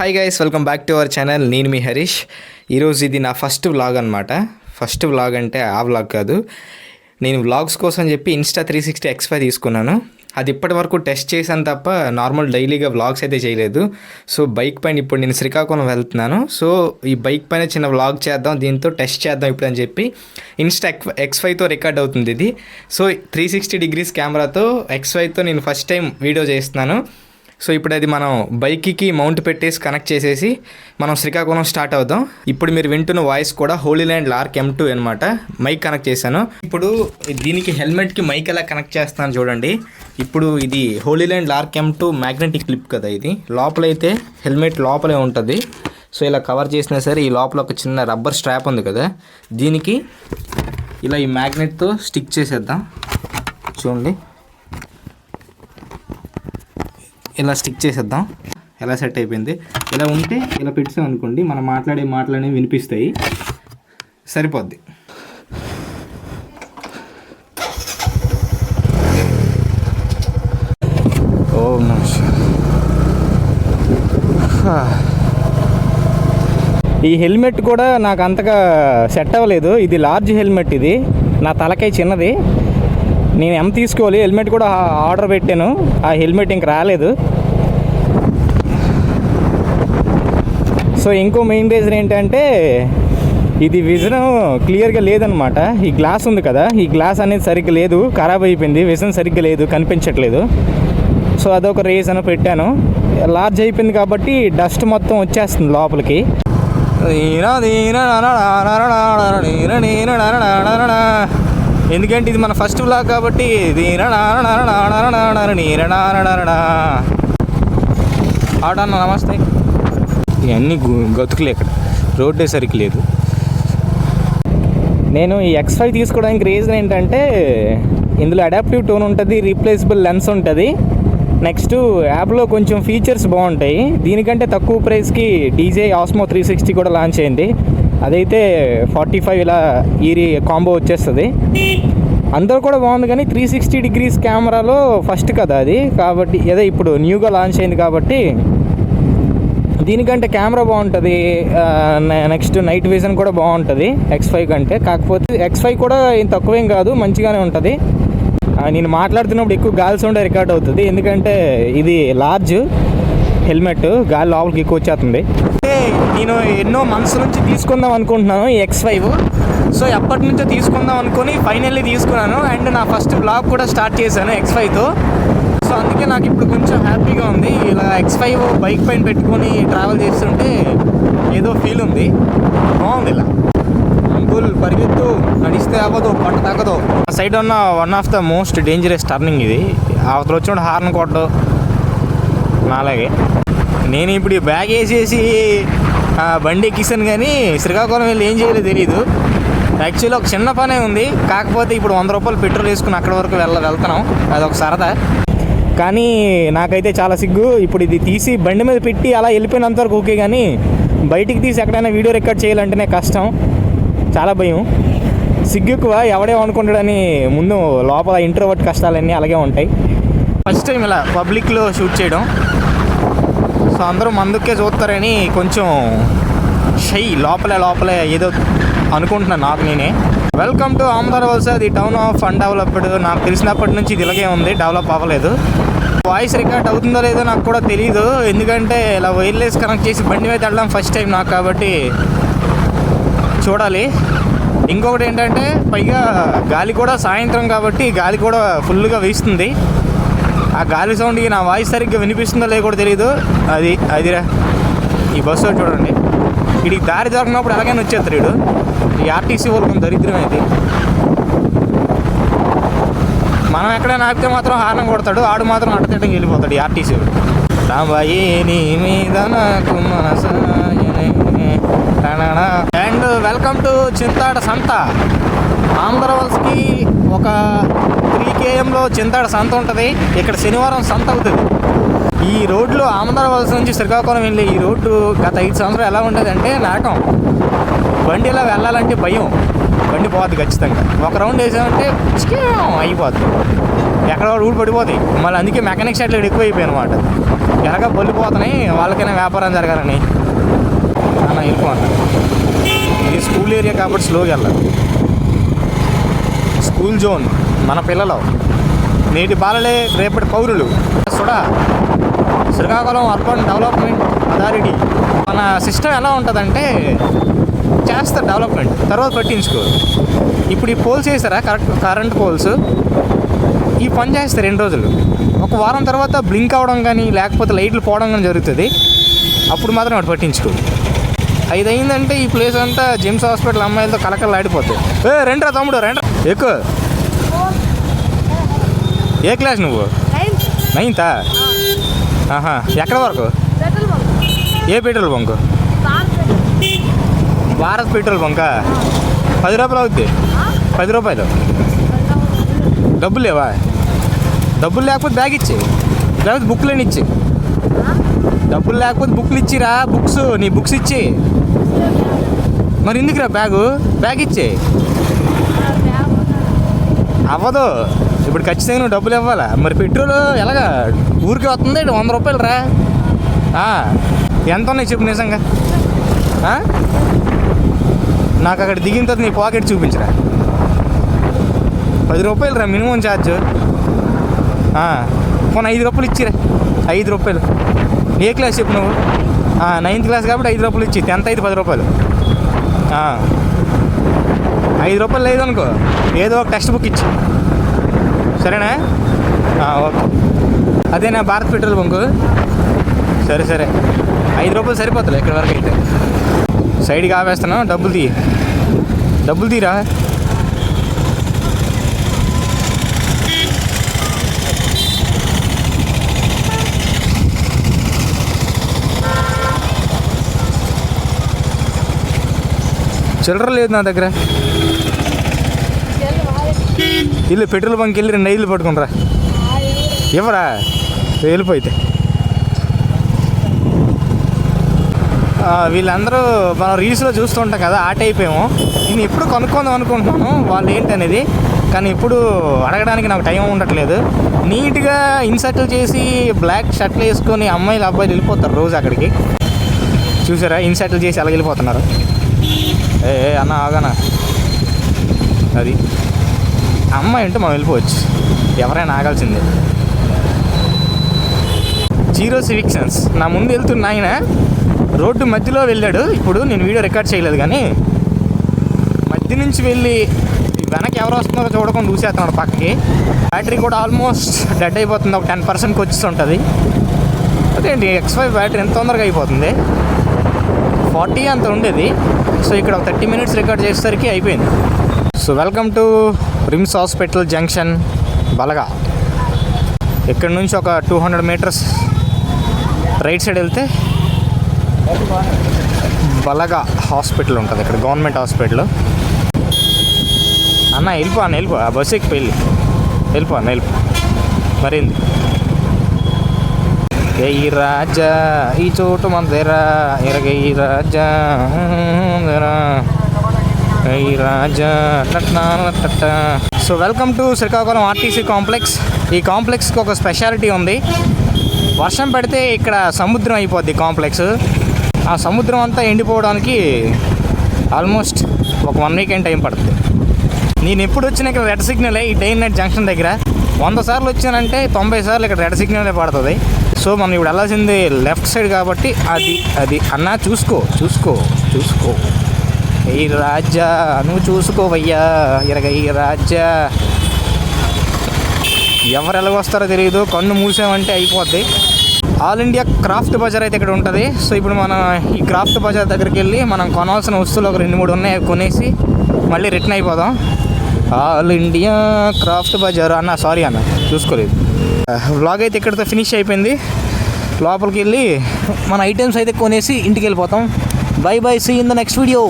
Hi guys welcome back to our channel నేను మీ హరీష్. ఈరోజు ఇది నా ఫస్ట్ వ్లాగ్ అనమాట ఫస్ట్ వ్లాగ్ అంటే ఆ వ్లాగ్ కాదు. నేను వ్లాగ్స్ కోసం చెప్పి ఇన్స్టా త్రీ సిక్స్టీ ఎక్స్పై తీసుకున్నాను. అది ఇప్పటి వరకు టెస్ట్ చేశాను తప్ప నార్మల్ డైలీగా వ్లాగ్స్ అయితే చేయలేదు. సో బైక్ పైన ఇప్పుడు నేను శ్రీకాకుళం వెళ్తున్నాను. సో ఈ బైక్ పైన చిన్న వ్లాగ్ చేద్దాం దీంతో టెస్ట్ చేద్దాం ఇప్పుడు అని చెప్పి ఇన్స్టా ఎక్స్ ఫైవ్తో రికార్డ్ అవుతుంది ఇది. సో త్రీ సిక్స్టీ డిగ్రీస్ కెమెరాతో ఎక్స్ ఫైవ్తో నేను ఫస్ట్ టైం వీడియో చేస్తున్నాను. సో ఇప్పుడు అది మనం బైక్కి మౌంట్ పెట్టేసి కనెక్ట్ చేసేసి మనం శ్రీకాకుళం స్టార్ట్ అవుదాం. ఇప్పుడు మీరు వింటున్న వాయిస్ కూడా Hollyland Lark M two అనమాట మైక్ కనెక్ట్ చేశాను. ఇప్పుడు దీనికి హెల్మెట్కి మైక్ ఎలా కనెక్ట్ చేస్తాను చూడండి. ఇప్పుడు ఇది Hollyland Lark M two magnetic clip కదా ఇది. లోపలైతే హెల్మెట్ లోపలే ఉంటుంది. సో ఇలా కవర్ చేసినా సరే ఈ లోపల ఒక చిన్న రబ్బర్ స్ట్రాప్ ఉంది కదా. దీనికి ఇలా ఈ మ్యాగ్నెట్తో స్టిక్ చేసేద్దాం. చూడండి. ఇలా స్టిక్ చేసేద్దాం. ఎలా సెట్ అయిపోయింది? ఇలా ఉంటే ఇలా పెట్టాం అనుకోండి మనం మాట్లాడే మాటలు అనేవి వినిపిస్తాయి. సరిపోద్ది. ఓ ఈ హెల్మెట్ కూడా నాకు అంతగా సెట్ అవ్వలేదు. ఇది లార్జ్ హెల్మెట్ ఇది. నా తలకై చిన్నది. నేను ఎం తీసుకోవాలి? హెల్మెట్ కూడా ఆర్డర్ పెట్టాను. ఆ హెల్మెట్ ఇంక రాలేదు. సో ఇంకో మెయిన్ రీజన్ ఏంటంటే ఇది విజన్ క్లియర్గా లేదనమాట ఈ గ్లాస్ ఉంది కదా ఈ గ్లాస్ అనేది సరిగ్గా లేదు. ఖరాబ్ అయిపోయింది. విజన్ సరిగ్గా లేదు. కనిపించట్లేదు. సో అదొక రీజన్ పెట్టాను. లార్జ్ అయిపోయింది కాబట్టి డస్ట్ మొత్తం వచ్చేస్తుంది లోపలికి. నేను. ఎందుకంటే ఇది మన ఫస్ట్ బ్లాగ్ కాబట్టి ఆడన్న నమస్తే. ఇవన్నీ గతుకులే ఇక్కడ. రోడ్డే సరికి లేదు. నేను ఈ ఎక్స్ ఫైవ్ తీసుకోవడానికి రీజన్ ఏంటంటే ఇందులో అడాప్టివ్ టోన్ ఉంటుంది రీప్లేసబుల్ లెన్స్ ఉంటుంది. నెక్స్ట్ యాప్లో కొంచెం ఫీచర్స్ బాగుంటాయి. దీనికంటే తక్కువ ప్రైస్కి డీజే ఆస్మో త్రీ సిక్స్టీ కూడా లాంచ్ అయింది. అదైతే ఫార్టీ ఫైవ్ ఇలా ఈ కాంబో వచ్చేస్తుంది. అందరూ కూడా బాగుంది కానీ త్రీ సిక్స్టీ డిగ్రీస్ కెమెరాలో ఫస్ట్ కదా అది. కాబట్టి ఏదో ఇప్పుడు న్యూగా లాంచ్ అయింది కాబట్టి దీనికంటే కెమెరా బాగుంటుంది నెక్స్ట్ నైట్ విజన్ కూడా బాగుంటుంది ఎక్స్ ఫైవ్ కంటే. కాకపోతే ఎక్స్ ఫైవ్ కూడా ఏం తక్కువేం కాదు మంచిగానే ఉంటుంది. నేను మాట్లాడుతున్నప్పుడు ఎక్కువ గాలి సౌండ్ రికార్డ్ అవుతుంది. ఎందుకంటే ఇది లార్జ్ హెల్మెట్ గాలి లోపలికి ఎక్కువ వచ్చేస్తుంది. నేను ఎన్నో మంత్స్ నుంచి తీసుకుందాం అనుకుంటున్నాను ఈ ఎక్స్ ఫైవ్ సో ఎప్పటి నుంచో తీసుకుందాం అనుకుని ఫైనల్లీ తీసుకున్నాను. అండ్ నా ఫస్ట్ బ్లాగ్ కూడా స్టార్ట్ చేశాను ఎక్స్ ఫైవ్తో సో అందుకే నాకు ఇప్పుడు కొంచెం హ్యాపీగా ఉంది. ఇలా ఎక్స్ ఫైవ్ బైక్ పైన పెట్టుకొని ట్రావెల్ చేస్తుంటే ఏదో ఫీల్ ఉంది. బాగుంది ఇలా. అంకుల్ పరిగెత్తు నడిస్తే అవ్వదు పట్ట తగ్గదు ఆ సైడ్ ఉన్న one of the most dangerous turning ఇది. అవతల వచ్చిన హార్న్ కొట్టదు అలాగే నేను ఇప్పుడు ఈ బ్యాగ్ వేసేసి బండి ఎక్కిస్తాను కానీ శ్రీకాకుళం వెళ్ళి ఏం చేయాలో తెలియదు యాక్చువల్లీ ఒక చిన్న పనే ఉంది. కాకపోతే ఇప్పుడు వంద రూపాయలు పెట్రోల్ వేసుకుని అక్కడ వరకు వెళ్ళ వెళ్తున్నాం. అదొక సరదా. కానీ నాకైతే చాలా సిగ్గు. ఇప్పుడు ఇది తీసి బండి మీద పెట్టి అలా వెళ్ళిపోయినంత వరకు ఓకే కానీ బయటికి తీసి ఎక్కడైనా వీడియో రికార్డ్ చేయాలంటేనే కష్టం. చాలా భయం. సిగ్గు ఎక్కువ. ఎవడేమనుకుంటాడని ముందు లోపల ఇంట్రోవర్ట్ కష్టాలన్నీ అలాగే ఉంటాయి. ఫస్ట్ టైం ఇలా పబ్లిక్లో షూట్ చేయడం. సో అందరూ మందుకే చూస్తారని కొంచెం షై లోపలే లోపలే ఏదో అనుకుంటున్నాను నాకు నేనే. వెల్కమ్ టు ఆమదార్ వలస ది టౌన్ ఆఫ్ అన్డెవలప్డ్ నాకు తెలిసినప్పటి నుంచి ఇది ఇలాగే ఉంది డెవలప్ అవ్వలేదు. వాయిస్ రికార్డ్ అవుతుందో లేదో నాకు కూడా తెలియదు ఎందుకంటే ఇలా వైర్లెస్ కనెక్ట్ చేసి బండి మీద వెళ్ళడం ఫస్ట్ టైం నాకు కాబట్టి చూడాలి. ఇంకొకటి ఏంటంటే పైగా గాలి కూడా సాయంత్రం కాబట్టి గాలి కూడా ఫుల్గా వీస్తుంది. ఆ గాలి సౌండ్కి నా వాయిస్ సరిగ్గా వినిపిస్తుందో లేదో కూడా తెలియదు అది అదిరా. ఈ బస్సు చూడండి. వీడికి దారి దొరికినప్పుడు ఎలాగైనా వచ్చేస్తారు వీడు. ఈ ఆర్టీసీ వరకు దరిద్రం ఇది. మనం ఎక్కడైనా ఆపితే మాత్రం హారం కొడతాడు. ఆడు మాత్రం అడ్డతిట్టంగా వెళ్ళిపోతాడు ఈ ఆర్టీసీ వాడు. రాంబాయి నీ మీద నాకు మనసాయనే. అండ్ వెల్కమ్ టు చింతాడ సంత. ఆంధ్రవల్స్కి ఒక త్రీ కేఎంలో చింతాడ సంత ఉంటుంది. ఇక్కడ శనివారం సంత అవుతుంది. ఈ రోడ్లు ఆమదారవలస నుంచి శ్రీకాకుళం వెళ్ళి ఈ రోడ్డు గత ఐదు సంవత్సరాలు ఎలా ఉండేదంటే నాటం. బండి ఇలా వెళ్ళాలంటే భయం. బండి పోద్ది ఖచ్చితంగా. ఒక రౌండ్ వేసామంటే అయిపోద్ది ఎక్కడ వాడు ఊడి పడిపోతాయి మళ్ళీ అందుకే మెకానిక్ షెడ్లు ఎక్కువ అయిపోయాయి అనమాట ఎలాగ బొల్లిపోతున్నాయి వాళ్ళకైనా వ్యాపారం జరగాలని అన్న వెళ్ళిపోను ఇది స్కూల్ ఏరియా కాబట్టి స్లోగా వెళ్ళాలి స్కూల్ జోన్ మన పిల్లలు. నేటి బాలలే రేపటి పౌరులు. SUDA Srikakulam urban development authority మన సిస్టమ్ ఎలా ఉంటుందంటే చేస్తారు డెవలప్మెంట్ తర్వాత పట్టించుకో ఇప్పుడు ఈ పోల్స్ వేసారా కరెక్ట్ కరెంట్ పోల్స్. ఈ పని చేస్తారు రెండు రోజులు. ఒక వారం తర్వాత బ్లింక్ అవడం కానీ లేకపోతే లైట్లు పోవడం కానీ జరుగుతుంది. అప్పుడు మాత్రం వాటి పట్టించుకో ఐదు అయిందంటే ఈ ప్లేస్ అంతా జిమ్స్ హాస్పిటల్ అమ్మాయిలతో కలకలు ఆడిపోతాయి ఏ రెండ్రా తమ్ముడు రెండ్రా. ఎక్కువ ఏ క్లాస్ నువ్వు? నైన్త్. ఆహా ఎక్కడ వరకు? ఏ petrol bunk? Bharat Bharat petrol బంకా? పది రూపాయలు అవుద్ది. పది రూపాయలు. డబ్బులు లేవా డబ్బులు లేకపోతే బ్యాగ్ ఇచ్చి. లేకపోతే బుక్లని ఇచ్చి. డబ్బులు లేకపోతే బుక్లు ఇచ్చిరా బుక్స్ నీ బుక్స్ ఇచ్చి. మరి ఎందుకురా బ్యాగు? బ్యాగ్ ఇచ్చే? అవ్వదు. ఇప్పుడు ఖచ్చితంగా నువ్వు డబ్బులు ఇవ్వాలా? మరి పెట్రోల్ ఎలాగా? ఊరికే వస్తుంది వంద రూపాయలు రా? ఎంత ఉన్నాయి చెప్పు నిజంగా? నాకు అక్కడ దిగిన తర్వాత నీ పాకెట్ చూపించరా? పది రూపాయలు రా మినిమం ఛార్జ్. పోనీ ఐదు రూపాయలు ఇచ్చిరా. ఐదు రూపాయలు. ఏ క్లాస్ చెప్పు నువ్వు? నైన్త్ క్లాస్ కాబట్టి ఐదు రూపాయలు ఇచ్చి టెన్త్ అయితే పది రూపాయలు. ఐదు రూపాయలు లేదు అనుకో ఏదో ఒక టెక్స్ట్ బుక్ ఇచ్చి. సరేనా? ఓకే. అదేనా భారత్ పెట్రోల్ బంకు? సరే సరే. ఐదు రూపాయలు సరిపోతుంది ఇక్కడ వరకు అయితే. సైడ్కి ఆపేస్తాను డబ్బులు తీయి. డబ్బులు తీరా? చిల్లర లేదు నా దగ్గర. ఇల్లు పెట్రోల్ బంక్ వెళ్ళి రెండు ఐదులు పట్టుకుంటారా ఇవ్వరా? వెళ్ళిపోయితే వీళ్ళందరూ మనం రీల్స్లో చూస్తుంటాం కదా ఆ టైప్ ఏమో. నేను ఎప్పుడు కనుక్కుందాం అనుకుంటున్నాను వాళ్ళు ఏంటనేది కానీ ఇప్పుడు అడగడానికి నాకు టైం ఉండట్లేదు. నీట్గా ఇన్సర్ట్లు చేసి బ్లాక్ షర్ట్లు వేసుకొని అమ్మాయిలు అబ్బాయిలు వెళ్ళిపోతారు రోజు అక్కడికి. చూసారా? ఇన్సర్ట్లు చేసి అలా వెళ్ళిపోతున్నారు. ఏ ఏ, అన్న ఆగనా? అది. అమ్మ అంటే మనం వెళ్ళిపోవచ్చు. ఎవరైనా ఆగాల్సిందే. జీరో సివిక్ సెన్స్ నా ముందు వెళ్తున్న ఆయన రోడ్డు మధ్యలో వెళ్ళాడు. ఇప్పుడు నేను వీడియో రికార్డ్ చేయలేదు కానీ మధ్య నుంచి వెళ్ళి వెనక్కి ఎవరు వస్తున్నారో చూడకుండా చూసేస్తున్నాడు పక్కకి. బ్యాటరీ కూడా ఆల్మోస్ట్ డెడ్ అయిపోతుంది. ఒక టెన్ పర్సెంట్కి వచ్చేస్తుంటుంది అదేంటి ఎక్స్ ఫైవ్ బ్యాటరీ ఎంత తొందరగా అయిపోతుంది? ఫార్టీ అంత ఉండేది. సో ఇక్కడ ఒక థర్టీ మినిట్స్ రికార్డ్ చేసేసరికి అయిపోయింది. So welcome to RIMS hospital junction Balaga. ఇక్కడ నుంచి ఒక two hundred metres right side వెళ్తే బలగా హాస్పిటల్ ఉంటుంది. ఇక్కడ గవర్నమెంట్ హాస్పిటల్. అన్న వెళ్ళిపో అన్న వెళ్ళిపో. ఆ బస్సు ఎక్కి వెళ్ళి. వెళ్ళిపో అన్న వెళ్ళిపో. మరింది? ఏ రాజా ఈ చోటు మందేరా ఎరగై రాజా దేరా. రాజా నట్ట. So welcome to Srikakulam RTC complex. ఈ కాంప్లెక్స్కి ఒక స్పెషాలిటీ ఉంది. వర్షం పడితే ఇక్కడ సముద్రం అయిపోద్ది కాంప్లెక్స్. ఆ సముద్రం అంతా ఎండిపోవడానికి ఆల్మోస్ట్ ఒక వన్ వీకెండ్ టైం పడుతుంది. నేను ఎప్పుడు వచ్చినా ఇక్కడ రెడ్ సిగ్నలే ఈ డైన్ నైట్ జంక్షన్ దగ్గర. వంద సార్లు వచ్చానంటే తొంభై సార్లు ఇక్కడ రెడ్ సిగ్నలే పడుతుంది. సో మనం ఇప్పుడు వెళ్ళాల్సింది లెఫ్ట్ సైడ్ కాబట్టి అది అది. అన్నా చూసుకో చూసుకో చూసుకో. ఈ రాజా నువ్వు చూసుకోవయ్యా. ఇరగై రాజా. ఎవరు ఎలాగొస్తారో తెలియదు కన్ను మూసామంటే అయిపోద్ది. ఆల్ ఇండియా క్రాఫ్ట్ బజార్ అయితే ఇక్కడ ఉంటుంది. సో ఇప్పుడు మనం ఈ క్రాఫ్ట్ బజార్ దగ్గరికి వెళ్ళి మనం కొనాల్సిన వస్తువులు ఒక రెండు మూడు ఉన్నాయి. కొనేసి మళ్ళీ రిటర్న్ అయిపోదాం. ఆల్ ఇండియా క్రాఫ్ట్ బజార్ అన్న సారీ అన్న చూసుకోలేదు. వ్లాగ్ అయితే ఇక్కడితో ఫినిష్ అయిపోయింది. లోపలికి వెళ్ళి మన ఐటమ్స్ అయితే కొనేసి ఇంటికి వెళ్ళిపోతాం bye bye see in the next video